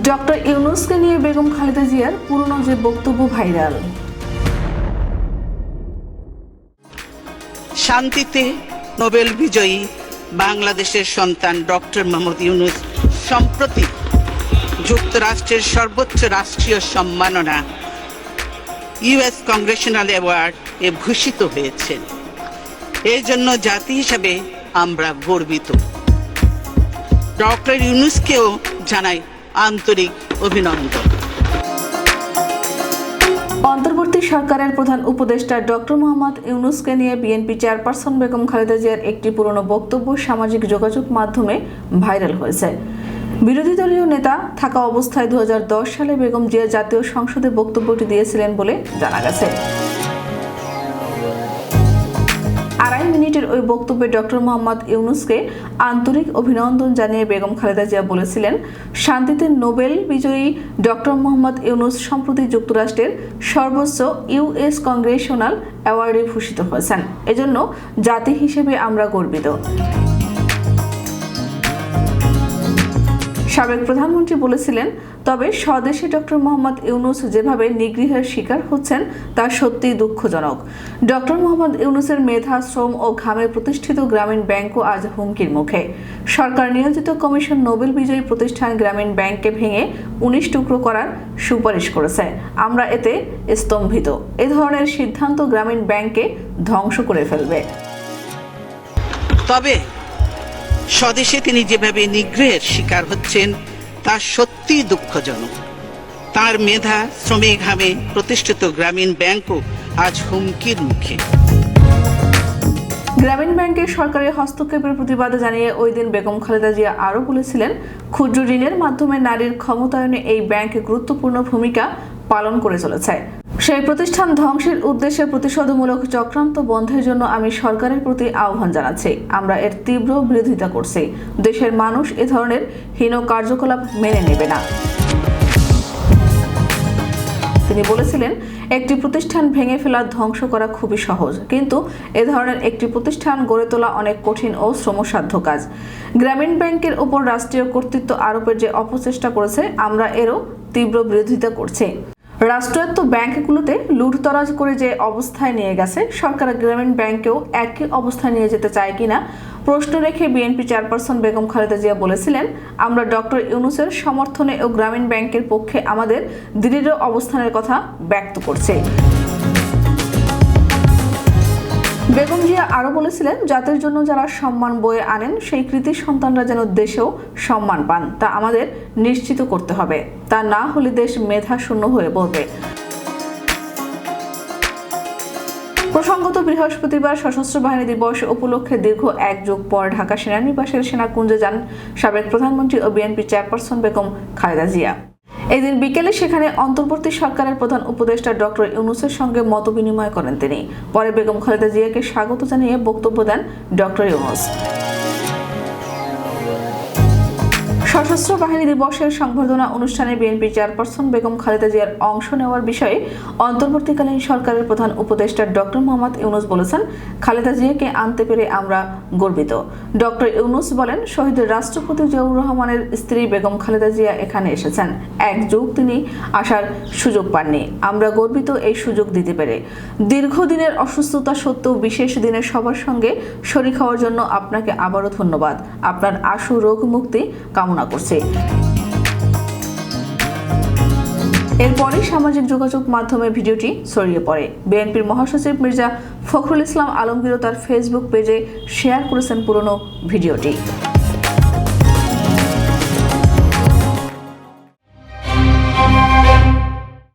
Doctor ইউনুসকে নিয়ে বেগম খালেদা জিয়ার পুরনো যে বক্তব্য ভাইরাল। শান্তিতে নোবেল বিজয়ী বাংলাদেশের সন্তান ডক্টর মোহাম্মদ ইউনুস সম্প্রতি যুক্তরাষ্ট্রের সর্বোচ্চ রাষ্ট্রীয় সম্মাননা ইউএস কংগ্রেশনাল অ্যাওয়ার্ড এ ভূষিত হয়েছেন এই জন্য জাতি হিসাবে আমরা গর্বিত। ডক্টর ইউনুসকেও জানাই আন্তরিক অভিনন্দন। অন্তর্বর্তী সরকারের প্রধান উপদেষ্টা ডক্টর মোহাম্মদ ইউনুসকে নিয়ে বিএনপি চেয়ারপারসন বেগম খালেদা জিয়ার একটি পুরনো বক্তব্য সামাজিক যোগাযোগ মাধ্যমে ভাইরাল হয়েছে। বিরোধী দলীয় নেতা থাকা অবস্থায় দু হাজার দশ সালে বেগম জিয়া জাতীয় সংসদে বক্তব্যটি দিয়েছিলেন বলে জানা গেছে। আড়াই মিনিটের ওই বক্তব্যে ডক্টর মোহাম্মদ ইউনুসকে আন্তরিক অভিনন্দন জানিয়ে বেগম খালেদা জিয়া বলেছিলেন, শান্তিতে নোবেল বিজয়ী ডক্টর মোহাম্মদ ইউনুস সম্প্রতি যুক্তরাষ্ট্রের সর্বোচ্চ ইউএস কংগ্রেশনাল অ্যাওয়ার্ডে ভূষিত হয়েছেন। এজন্য জাতি হিসেবে আমরা গর্বিত। সাবেক প্রধানমন্ত্রী বলেছিলেন, তবে স্বদেশে ডক্টর মোহাম্মদ ইউনুস যেভাবে নিগৃহের শিকার হচ্ছেন, তা সত্যিই দুঃখজনক। ডক্টর মোহাম্মদ ইউনুসের মেধা, শ্রম ও ঘামে প্রতিষ্ঠিত গ্রামীণ ব্যাংকও আজ হুমকির মুখে। সরকার নিয়োজিত কমিশন নোবেল বিজয়ী প্রতিষ্ঠান গ্রামীণ ব্যাংককে ভেঙে উনিশ টুকরো করার সুপারিশ করেছে। আমরা এতে স্তম্ভিত। এ ধরনের সিদ্ধান্ত গ্রামীণ ব্যাংককে ধ্বংস করে ফেলবে। তবে স্বদেশে তিনি যেভাবে নিগ্রহের শিকার হচ্ছেন, তা সত্যিই দুঃখজনক। তার মেধা শ্রমে ঘামে প্রতিষ্ঠিত গ্রামীণ ব্যাংকও আজ হুমকির মুখে। গ্রামীণ ব্যাংকের সরকারি হস্তক্ষেপের প্রতিবাদ জানিয়ে ওই দিন বেগম খালেদা জিয়া আরও বলেছিলেন, ক্ষুদ্র ঋণের মাধ্যমে নারীর ক্ষমতায়নে এই ব্যাংক গুরুত্বপূর্ণ ভূমিকা পালন করে চলেছে। সেই প্রতিষ্ঠান ধ্বংসের উদ্দেশ্যে প্রতিশোধমূলক চক্রান্ত বন্ধের জন্য আমি সরকারের প্রতি আহ্বান জানাচ্ছি। আমরা এর তীব্র বিরোধিতা করছি। দেশের মানুষ এ ধরনের হীন কার্যকলাপ মেনে নেবে না। তিনি বলেছিলেন, একটি প্রতিষ্ঠান ভেঙে ফেলা, ধ্বংস করা খুবই সহজ। কিন্তু এ ধরনের একটি প্রতিষ্ঠান গড়ে তোলা অনেক কঠিন ও শ্রমসাধ্য কাজ। গ্রামীণ ব্যাংকের ওপর রাষ্ট্রীয় কর্তৃত্ব আরোপের যে অপচেষ্টা করেছে, আমরা এরও তীব্র বিরোধিতা করছি। রাষ্ট্রায়ত্ত ব্যাংকগুলোতে লুটতরাজ করে যে অবস্থায় নিয়ে গেছে, সরকার গ্রামীণ ব্যাংকেও একই অবস্থায় নিয়ে যেতে চায় কিনা প্রশ্ন রেখে বিএনপি চেয়ারপারসন বেগম খালেদা জিয়া বলেছিলেন, আমরা ডক্টর ইউনুসের সমর্থনে ও গ্রামীণ ব্যাংকের পক্ষে আমাদের দৃঢ় অবস্থানের কথা ব্যক্ত করছি। বেগম জিয়া আরও বলেছিলেন, জাতির জন্য যারা সম্মান বয়ে আনেন, সেই কৃতি সন্তানরা যেন দেশেও সম্মান পান, তা আমাদের নিশ্চিত করতে হবে। তা না হলে দেশ মেধা শূন্য হয়ে পড়বে প্রসঙ্গত বৃহস্পতিবার সশস্ত্র বাহিনী দিবস উপলক্ষে দীর্ঘ এক যুগ পর ঢাকা সেনানিবাসের সেনাকুঞ্জে যান সাবেক প্রধানমন্ত্রী ও বিএনপি চেয়ারপারসন বেগম খালেদা জিয়া। এদিন বিকেলে সেখানে অন্তর্বর্তী সরকারের প্রধান উপদেষ্টা ডক্টর ইউনুসের সঙ্গে মত বিনিময় করেন তিনি। পরে বেগম খালেদা জিয়াকে স্বাগত জানিয়ে বক্তব্য দেন ডক্টর ইউনুস। সশস্ত্র বাহিনী দিবসের সংবর্ধনা অনুষ্ঠানে বিএনপি চেয়ারপারসন বেগম খালেদা জিয়ার অংশ নেওয়ার বিষয়ে অন্তর্বর্তীকালীন সরকারের প্রধান উপদেষ্টা ডক্টর মোহাম্মদ ইউনুস বলেছেন, খালেদা জিয়াকে আনতে পেরে আমরা গর্বিত। ডক্টর ইউনুস বলেন শহীদের রাষ্ট্রপতি জিয়াউর রহমানের স্ত্রী বেগম খালেদা জিয়া এখানে এসেছেন। এক যুগ তিনি আসার সুযোগ পাননি। আমরা গর্বিত এই সুযোগ দিতে পেরে। দীর্ঘদিনের অসুস্থতা সত্ত্বেও বিশেষ দিনে সবার সঙ্গে শরীর হওয়ার জন্য আপনাকে আবারও ধন্যবাদ। আপনার আশু রোগ মুক্তি কামনা করছি। এরপরে সামাজিক যোগাযোগ মাধ্যমে ভিডিওটি ছড়িয়ে পড়ে। বিএনপির মহাসচিব মির্জা ফখরুল ইসলাম আলমগীরও তার ফেসবুক পেজে শেয়ার করেছেন পুরনো ভিডিওটি।